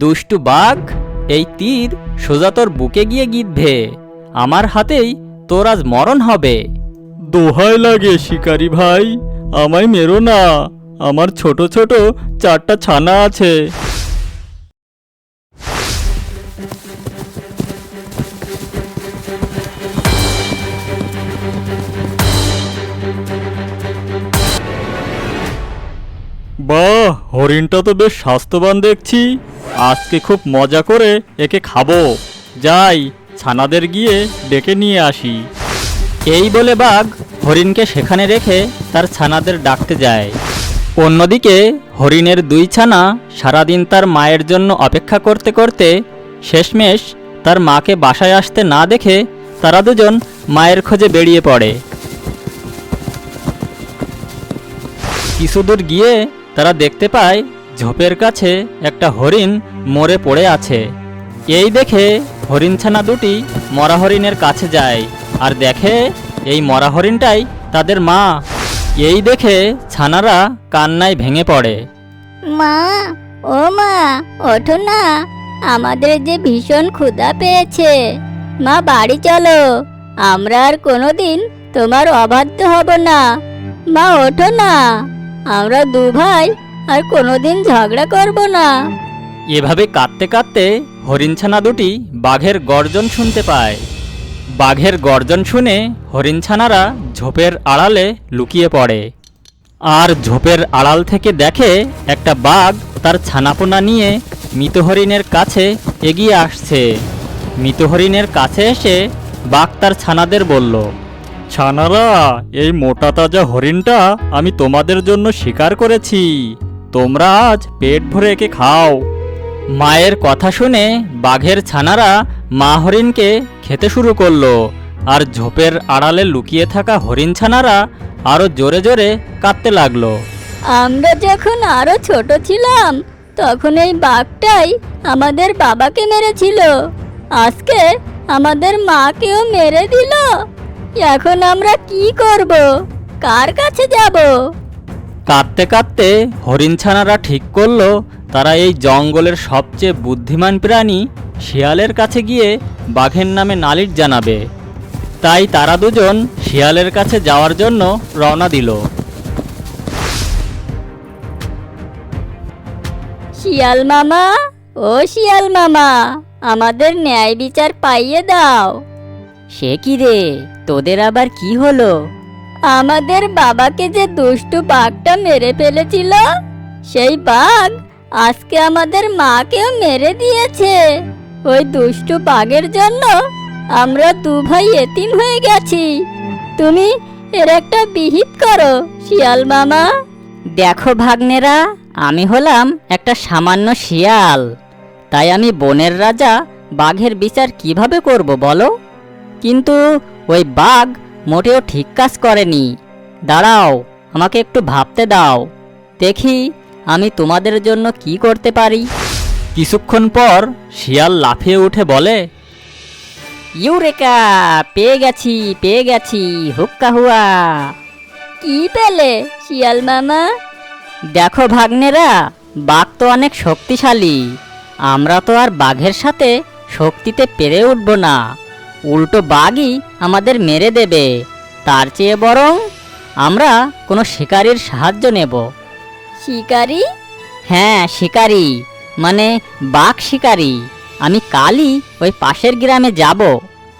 দুষ্টু বাঘ, এই তীর সোজা তোর বুকে গিয়ে গিধবে আমার হাতেই তোর আজ মরণ হবে। দোহাই লাগে শিকারি ভাই, আমায় মেরো না। আমার ছোট ছোট চারটা ছানা আছে। বাহ, হরিণটা তো বেশ স্বাস্থ্যবান দেখছি। আজকে খুব মজা করে একে খাব। যাই, ছানাদের গিয়ে ডেকে নিয়ে আসি। এই বলে বাঘ হরিণকে সেখানে রেখে তার ছানাদের ডাকতে যায়। অন্যদিকে হরিণের দুই ছানা সারাদিন তার মায়ের জন্য অপেক্ষা করতে করতে শেষমেশ তার মাকে বাসায় আসতে না দেখে তারা দুজন মায়ের খোঁজে বেরিয়ে পড়ে। কিছু দূর গিয়ে তারা দেখতে পায় ঝোপের কাছে একটা হরিণ মরে পড়ে আছে। এই দেখে হরিণ ছানা দুটি মরা হরিণের কাছে যায় আর দেখে এই মরা হরিণটাই তাদের মা। এই দেখে ছানারা কান্নায় ভেঙে পড়ে। মা, ও মা, ওঠো না। আমাদের যে ভীষণ ক্ষুধা পেয়েছে। মা, বাড়ি চলো। আমরা আর কোনোদিন তোমার অবাধ্য হব না। মা, ওঠো না। আমরা দু ভাই আর কোনোদিন ঝগড়া করব না। এভাবে কাঁদতে কাঁদতে হরিণছানা দুটি বাঘের গর্জন শুনতে পায়। বাঘের গর্জন শুনে হরিণছানারা ঝোপের আড়ালে লুকিয়ে পড়ে। আর ঝোপের আড়াল থেকে দেখে একটা বাঘ তার ছানাপোনা নিয়ে মৃত হরিণের কাছে এগিয়ে আসছে। মৃত হরিণের কাছে এসে বাঘ তার ছানাদের বলল, ছানারা, এই মোটা তাজা হরিণটা আমি তোমাদের জন্য শিকার করেছি। তোমরা আজ পেট ভরে একে খাও। মায়ের কথা শুনে বাঘের ছানারা মা হরিণকে খেতে শুরু করল, আর ঝোপের আড়ালে লুকিয়ে থাকা হরিণ ছানারা আরও জোরে জোরে কাঁদতে লাগল। আমরা যখন আরও ছোট ছিলাম, তখন এই বাঘটাই আমাদের বাবাকে মেরেছিল। আজকে আমাদের মাকেও মেরে দিল। এখন আমরা কি করব? কার কাছে যাব? কাঁদতে কাঁদতে হরিণ ছানারা ঠিক করল, তারা এই জঙ্গলের সবচেয়ে বুদ্ধিমান প্রাণী শিয়ালের কাছে গিয়ে বাঘের নামে নালিশ জানাবে। তাই তারা দুজন শিয়ালের কাছে যাওয়ার জন্য রওনা দিল। শিয়াল মামা, ও শিয়াল মামা, আমাদের ন্যায় বিচার পাইয়ে দাও। সে কি রে, তোদের আবার কি হলো? আমাদের বাবাকে যে দুষ্টু বাঘটা মেরে ফেলেছিল, সেই বাঘ আজকে আমাদের মাকেও মেরে দিয়েছে। ওই দুষ্টু বাঘের জন্য আমরা দু ভাই এতিম হয়ে গেছি। তুমি এর একটা বিহিত করো, শিয়াল মামা। দেখো ভাগ্নেরা, আমি হলাম একটা সামান্য শিয়াল। তাই আমি বনের রাজা বাঘের বিচার কীভাবে করব বলো? কিন্তু ওই বাঘ মোটেও ঠিক কাজ করেনি। দাঁড়াও আমাকে একটু ভাবতে দাও। দেখি আমি তোমাদের জন্য কি করতে পারি। কিছুক্ষণ পর শিয়াল লাফিয়ে উঠে বলে ইউরেকা পেয়ে গেছি পেয়ে গেছি হুক্কা হুয়া। কি পেলে শিয়াল মামা? দেখো ভাগ্নেরা বাঘ তো অনেক শক্তিশালী। আমরা তো আর বাঘের সাথে শক্তিতে পেরে উঠব না। উল্টো বাঘই আমাদের মেরে দেবে। তার চেয়ে বরং আমরা কোনো শিকারীর সাহায্য নেব। শিকারী? হ্যাঁ শিকারী। মানে বাঘ শিকারী। আমি কালই ওই পাশের গ্রামে যাব।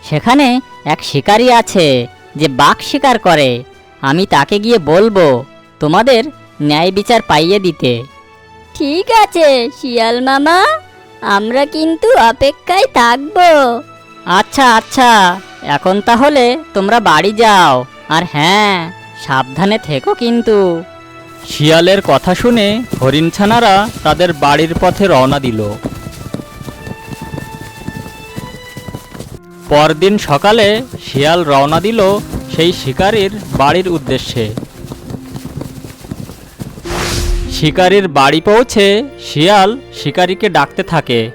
সেখানে এক শিকারী আছে যে বাঘ শিকার করে। আমি তাকে গিয়ে বলব তোমাদের ন্যায় বিচার পাইয়ে দিতে। ঠিক আছে শিয়াল মামা। আমরা কিন্তু অপেক্ষায় থাকব। আচ্ছা আচ্ছা এখন তাহলে তোমরা বাড়ি যাও। আর হ্যাঁ সাবধানে থেকো কিন্তু। শিয়ালের কথা শুনে হরিণ ছানারা তাদের বাড়ির পথে রওনা দিল। পরদিন সকালে শিয়াল রওনা দিল সেই শিকারীর বাড়ির উদ্দেশ্যে। শিকারীর বাড়ি পৌঁছে শিয়াল শিকারীকে ডাকতে থাকে।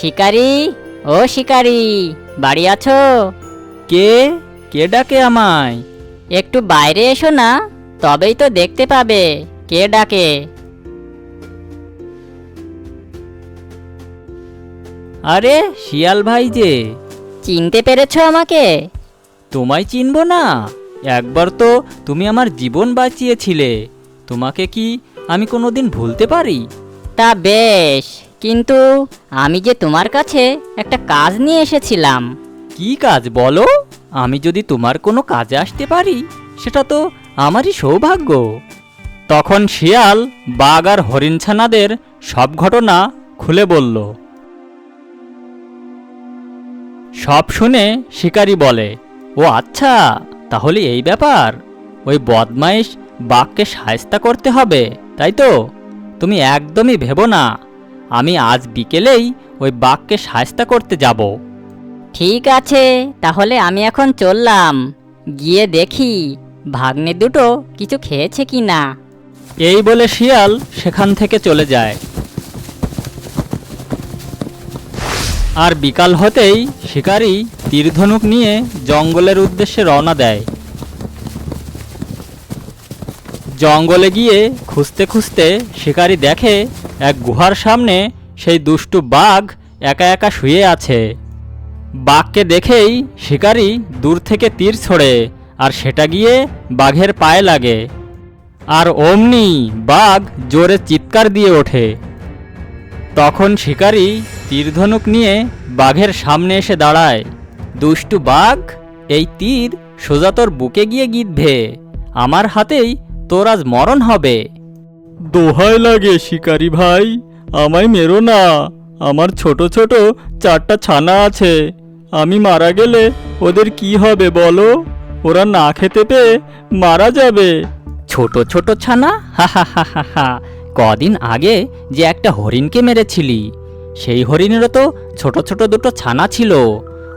শিকারি ও শিকারি বাড়ি আছো? কে? কে ডাকে আমায়? একটু বাইরে এসো না তবেই তো দেখতে পাবে কে ডাকে। আরে শিয়াল ভাই যে। চিনতে পেরেছ আমাকে? তোমায় চিনবো না? একবার তো তুমি আমার জীবন বাঁচিয়েছিলে। তোমাকে কি আমি কোনোদিন ভুলতে পারি? তা বেশ কিন্তু আমি যে তোমার কাছে একটা কাজ নিয়ে এসেছিলাম। কি কাজ বলো? আমি যদি তোমার কোনো কাজে আসতে পারি, সেটা তো আমারই সৌভাগ্য। তখন শিয়াল বাঘ আর হরিণছানাদের সব ঘটনা খুলে বলল। সব শুনে শিকারী বলে, ও আচ্ছা তাহলে এই ব্যাপার। ওই বদমাইশ বাঘকে সায়স্তা করতে হবে, তাই তো? তুমি একদমই ভেবো না। আমি আজ বিকেলেই ওই বাঘকে সায়স্তা করতে যাব। ঠিক আছে তাহলে আমি এখন চললাম। গিয়ে দেখি ভাগ্নে দুটো কিছু খেয়েছে কি না এই বলে শিয়াল সেখান থেকে চলে যায়। আর বিকাল হতেই শিকারী তীরধনুক নিয়ে জঙ্গলের উদ্দেশ্যে রওনা দেয়। জঙ্গলে গিয়ে খুঁজতে খুঁজতে শিকারী দেখে এক গুহার সামনে সেই দুষ্টু বাঘ একা একা শুয়ে আছে। বাঘকে দেখেই শিকারী দূর থেকে তীর ছোড়ে, আর সেটা গিয়ে বাঘের পায়ে লাগে। আর অমনি বাঘ জোরে চিৎকার দিয়ে ওঠে। তখন শিকারী তীরধনুক নিয়ে বাঘের সামনে এসে দাঁড়ায়। দুষ্টু বাঘ, এই তীর সোজা তোর বুকে গিয়ে গিধবে। আমার হাতেই তোর আজ মরণ হবে। দোহাই লাগে শিকারি ভাই, আমায় মেরো না। আমার ছোট ছোট চারটা ছানা আছে। আমি মারা গেলে ওদের কি হবে বলো? ওরা না খেতে পেয়ে মারা যাবে। ছোট ছোট ছানা? হা হা হা হা হা। কদিন আগে যে একটা হরিণকে মেরেছিলি। সেই হরিণেরও তো ছোট ছোট দুটো ছানা ছিল।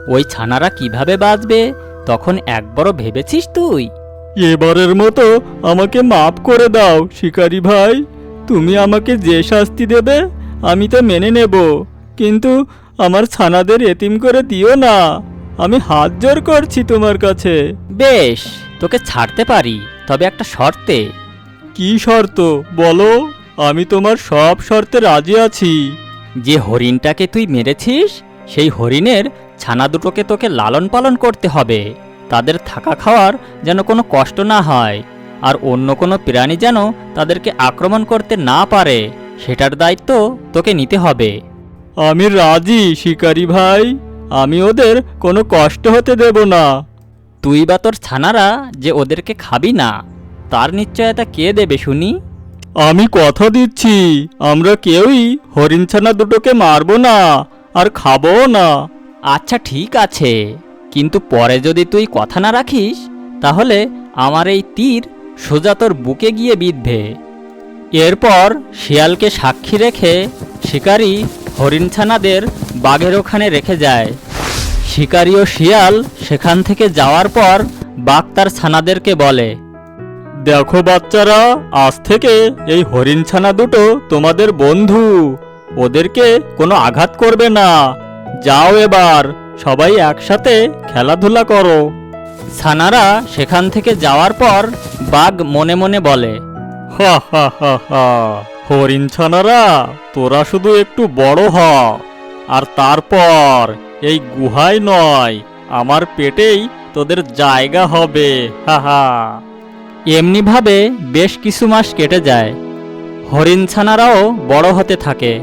ওই ছানারা কীভাবে বাঁচবে? তখন একবারও ভেবেছিস তুই? এবারের মতো আমাকে মাফ করে দাও শিকারি ভাই। তুমি আমাকে যে শাস্তি দেবে আমি তা মেনে নেব। কিন্তু আমার ছানাদের এতিম করে দিও না। আমি হাত জোর করছি তোমার কাছে। বেশ তোকে ছাড়তে পারি তবে একটা শর্তে। কি শর্ত? বলো আমি তোমার সব শর্তে রাজি আছি। যে হরিণটাকে তুই মেরেছিস সেই হরিণের ছানা দুটোকে তোকে লালন পালন করতে হবে। তাদের থাকা খাওয়ার যেন কোনো কষ্ট না হয় আর অন্য কোনো প্রাণী যেন তাদেরকে আক্রমণ করতে না পারে সেটার দায়িত্ব তোকে নিতে হবে। আমি রাজি শিকারি ভাই। আমি ওদের কোনো কষ্ট হতে দেব না। তুই বা তোর ছানারা যে ওদেরকে খাবি না তার নিশ্চয়তা কে দেবে শুনি? আমি কথা দিচ্ছি আমরা কেউই হরিণ ছানা দুটোকে মারবো না আর খাব না। আচ্ছা ঠিক আছে। কিন্তু পরে যদি তুই কথা না রাখিস, তাহলে আমার এই তীর সোজা তোর বুকে গিয়ে বিঁধবে। এরপর শিয়ালকে সাক্ষী রেখে শিকারী হরিণছানাদের বাঘের ওখানে রেখে যায়। শিকারী ও শিয়াল সেখান থেকে যাওয়ার পর বাঘ তার ছানাদেরকে বলে, দেখো বাচ্চারা, আজ থেকে এই হরিণছানা দুটো তোমাদের বন্ধু। ওদেরকে কোনো আঘাত করবে না। যাও এবার সবাই একসাথে খেলাধুলা করো। ছানারা সেখান থেকে যাওয়ার পর বাঘ মনে মনে বলে হরিণ ছানারা, তোরা শুধু একটু বড় হ। আর তারপর এই গুহায় নয়, আমার পেটেই তোদের জায়গা হবে। হা হা। এমনিভাবে বেশ কিছু মাস কেটে যায়। হরিণ ছানারাও বড় হতে থাকে।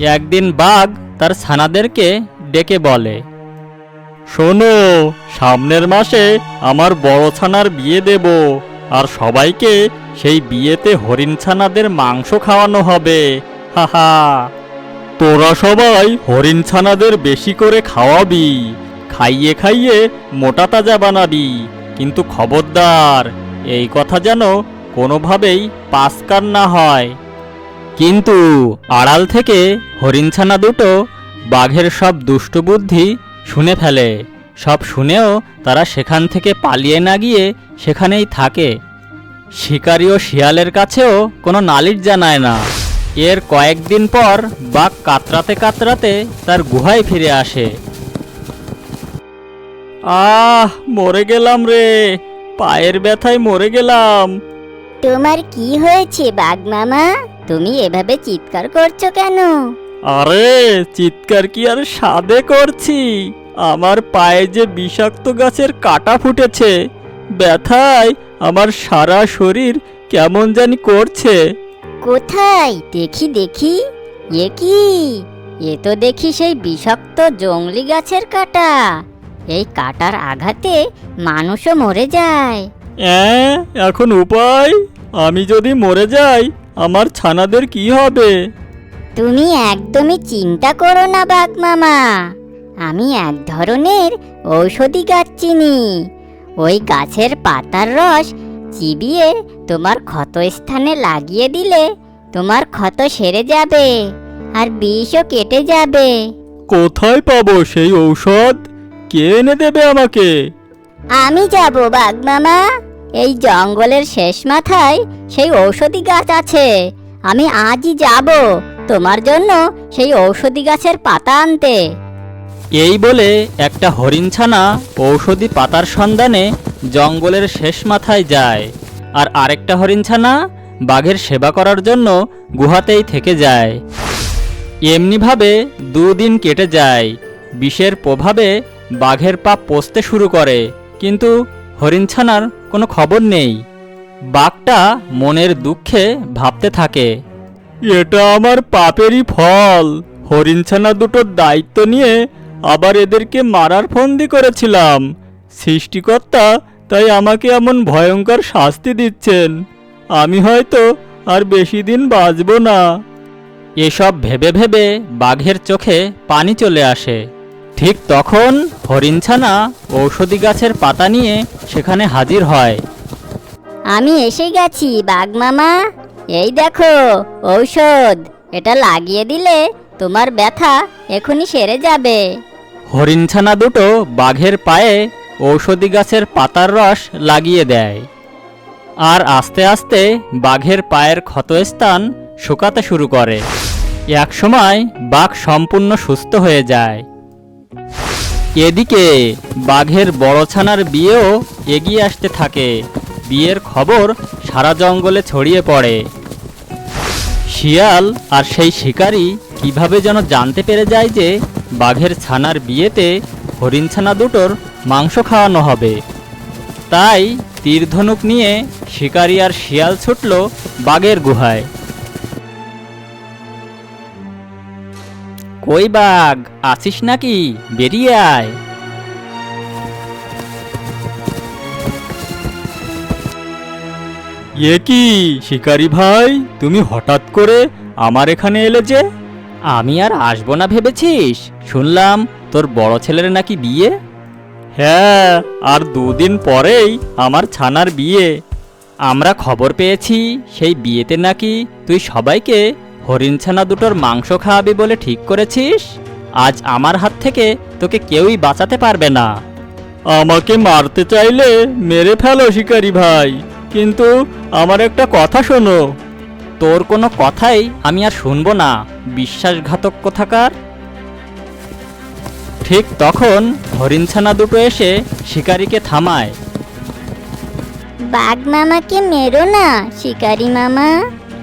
একদিন বাঘ তার ছানাদেরকে ডেকে বলে, শোনো, সামনের মাসে আমার বড় ছানার বিয়ে দেব, আর সবাইকে সেই বিয়েতে হরিণ ছানাদের মাংস খাওয়ানো হবে। হা হা। তোরা সবাই হরিণ ছানাদের বেশি করে খাওয়াবি, খাইয়ে খাইয়ে মোটা তাজা বানাবি। কিন্তু খবরদার, এই কথা যেন কোনোভাবেই পাসকার না হয়। কিন্তু আড়াল থেকে হরিণছানা দুটো বাঘের সব দুষ্টবুদ্ধি শুনে ফেলে। সব শুনেও তারা সেখান থেকে পালিয়ে না গিয়ে সেখানেই থাকে। শিকারি ও শিয়ালের কাছেও কোনো নালিশ জানায় না। এর কয়েকদিন পর বাঘ কাতরাতে কাতরাতে তার গুহায় ফিরে আসে। আহ, মরে গেলাম রে। পায়ের ব্যথায় মরে গেলাম। তোমার কি হয়েছে বাঘ মামা? তুমি এভাবে চিৎকার করছ কেন? আরে চিৎকার কি আর সাদে করছি? আমার পায়ে যে বিষাক্ত গাছের কাটা ফুটেছে ব্যথায় আমার সারা শরীর কেমন জানি করছে। কোথায়? দেখি দেখি। এ কি? এ তো দেখি সেই বিষাক্ত জংলি গাছের কাটা। এই কাটার আঘাতে মানুষও মরে যায়। এখন উপায়? আমি যদি মরে যাই আমার ছানাদের কি হবে? তুমি একদমই চিন্তা করো না বাঘ মামা। আমি এক ধরনের ঔষধি গাছ চিনি। ওই গাছের পাতার রস চিবিয়ে তোমার ক্ষতস্থানে লাগিয়ে দিলে তোমার ক্ষত সেরে যাবে আর বিষও কেটে যাবে। কোথায় পাবো সেই ঔষধ? কে এনে দেবে আমাকে? আমি যাব বাঘ মামা। এই জঙ্গলের শেষ মাথায় সেই ঔষধি গাছ আছে। আমি আজই যাব। তোমার জন্য সেই ঔষধি গাছের পাতা আনতে। এই বলে একটা হরিণছানা ঔষধি পাতার সন্ধানে জঙ্গলের শেষ মাথায় যায়, আর আরেকটা হরিণছানা বাঘের সেবা করার জন্য গুহাতেই থেকে যায়। এমনিভাবে দুদিন কেটে যায়, বিষের প্রভাবে বাঘের পা পচতে শুরু করে, কিন্তু হরিণছানার কোনো খবর নেই। বাঘটা মনের দুঃখে ভাবতে থাকে। এটা আমার পাপেরই ফল। হরিণছানা দুটোর দায়িত্ব নিয়ে আবার এদেরকে মারার ফন্দি করেছিলাম। সৃষ্টিকর্তা তাই আমাকে এমন ভয়ঙ্কর শাস্তি দিচ্ছেন। আমি হয়তো আর বেশি দিন বাঁচব না। এসব ভেবে ভেবে বাঘের চোখে পানি চলে আসে। ঠিক তখন হরিণছানা ঔষধি গাছের পাতা নিয়ে সেখানে হাজির হয়। আমি এসে গেছি বাঘ মামা। এই দেখো, ঔষধ। এটা লাগিয়ে দিলে তোমার ব্যথা এখনই সেরে যাবে। হরিণছানা দুটো বাঘের পায়ে ঔষধি গাছের পাতার রস লাগিয়ে দেয়। আর আস্তে আস্তে বাঘের পায়ের ক্ষতস্থান শুকাতে শুরু করে। এক সময় বাঘ সম্পূর্ণ সুস্থ হয়ে যায়। এদিকে বাঘের বড় ছানার বিয়েও এগিয়ে আসতে থাকে। বিয়ের খবর সারা জঙ্গলে ছড়িয়ে পড়ে। শিয়াল আর সেই শিকারী কীভাবে যেন জানতে পেরে যায় যে বাঘের ছানার বিয়েতে হরিণ ছানা দুটোর মাংস খাওয়ানো হবে। তাই তীরধনুক নিয়ে শিকারী আর শিয়াল ছুটল বাঘের গুহায়। কই বাঘ, আছিস নাকি? বেরিয়ে আয়। এ কি শিকারি ভাই তুমি হঠাৎ করে আমার এখানে এলে যে? আমি আর আসব না ভেবেছিস? শুনলাম তোর বড় ছেলের নাকি বিয়ে? হ্যাঁ আর দুদিন পরেই আমার ছানার বিয়ে। আমরা খবর পেয়েছি সেই বিয়েতে নাকি তুই সবাইকে হরিণ ছানা দুটোর মাংস খাওয়াবি বলে ঠিক করেছিস? আজ আমার হাত থেকে তোকে কেউই বাঁচাতে পারবে না। আমাকে মারতে চাইলে মেরে ফেলো শিকারি ভাই। কিন্তু আমার একটা কথা শোনো। তোর কোনো কথাই আমি আর শুনব না। বিশ্বাসঘাতক কোথাকার? ঠিক তখন হরিণছানা দুটো এসে শিকারীকে থামায়। বাঘ মামাকে মেরো না শিকারি মামা।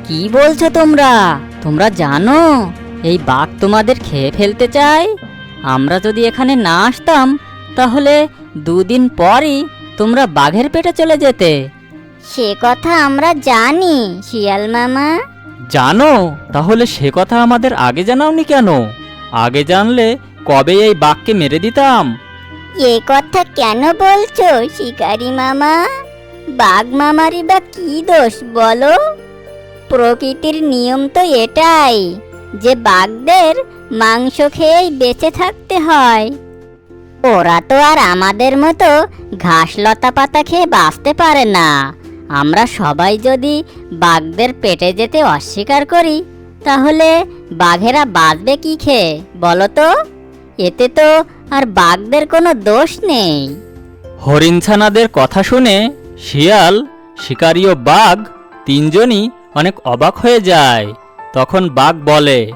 কি বলছো তোমরা? তোমরা জানো এই বাঘ তোমাদের খেয়ে ফেলতে চায়? আমরা যদি এখানে না আসতাম তাহলে দুদিন পরই তোমরা বাঘের পেটে চলে যেতে। সে কথা আমরা জানি শিয়াল মামা। জানো? তাহলে সে কথা আমাদের আগে জানাওনি কেন? আগে জানলে কবে এই বাঘকে মেরে দিতাম? এ কথা কেন বলছো শিকারি মামা? বাঘ মামারই বা কি দোষ বলো? প্রকৃতির নিয়ম তো এটাই যে বাঘদের মাংস খেয়েই বেঁচে থাকতে হয়। ওরা তো আর আমাদের মতো ঘাস লতা পাতা খেয়ে বাঁচতে পারে না। আমরা সবাই যদি বাঘদের পেটে যেতে অস্বীকার করি তাহলে বাঘেরা বাঁচবে কি খেয়ে বলো তো? এতে তো আর বাঘদের কোনো দোষ নেই। হরিণছানাদের কথা শুনে শিয়াল শিকারী ও বাঘ তিনজনই অনেক অবাক হয়ে যায়। তখন বাঘ বলে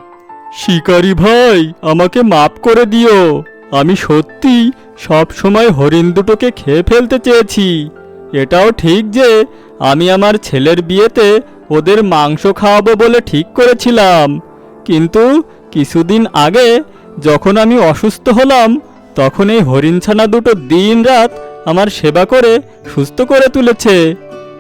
শিকারি ভাই আমাকে মাফ করে দিও। আমি সত্যি সব সময় হরিণ দুটোকে খেয়ে ফেলতে চেয়েছি। এটাও ঠিক যে আমি আমার ছেলের বিয়েতে ওদের মাংস খাওয়াবো বলে ঠিক করেছিলাম। কিন্তু কিছুদিন আগে যখন আমি অসুস্থ হলাম, তখন এই হরিণছানা দুটো দিন রাত আমার সেবা করে সুস্থ করে তুলেছে।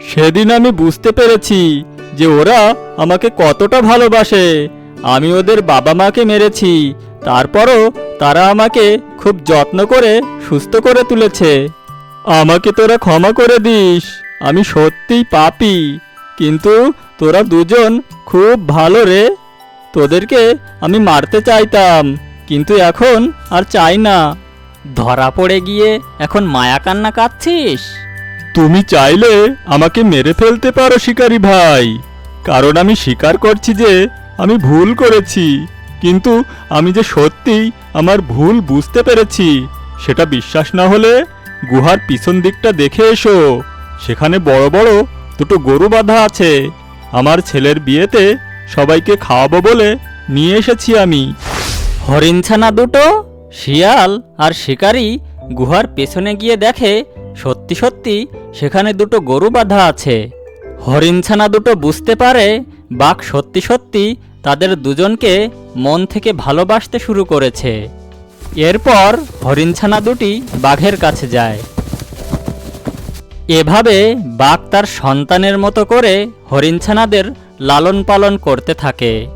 সেদিন আমি বুঝতে পেরেছি যে ওরা আমাকে কতটা ভালোবাসে। আমি ওদের বাবা মাকে মেরেছি, তারপরও তারা আমাকে খুব যত্ন করে সুস্থ করে তুলেছে। আমাকে তোরা ক্ষমা করে দিস। আমি সত্যিই পাপি, কিন্তু তোরা দুজন খুব ভালো রে। তোদেরকে আমি মারতে চাইতাম, কিন্তু এখন আর চাই না। ধরা পড়ে গিয়ে এখন মায়া কান্না কাঁদছিস? তুমি চাইলে আমাকে মেরে ফেলতে পারো শিকারি ভাই, কারণ আমি স্বীকার করছি যে আমি ভুল করেছি, কিন্তু আমি যে সত্যিই আমার ভুল বুঝতে পেরেছি, সেটা বিশ্বাস না হলে গুহার পিছন দিকটা দেখে এসো। সেখানে বড় বড় দুটো গরু বাঁধা আছে। আমার ছেলের বিয়েতে সবাইকে খাওয়াবো বলে নিয়ে এসেছি আমি। হরিণছানা দুটো, শিয়াল আর শিকারি গুহার পেছনে গিয়ে দেখে সত্যি সত্যি সেখানে দুটো গরু বাঁধা আছে। হরিণছানা দুটো বুঝতে পারে বাঘ সত্যি সত্যি তাদের দুজনকে মন থেকে ভালোবাসতে শুরু করেছে। এরপর হরিণছানা দুটি বাঘের কাছে যায়। এভাবে বাঘ তার সন্তানের মতো করে হরিণছানাদের লালন পালন করতে থাকে।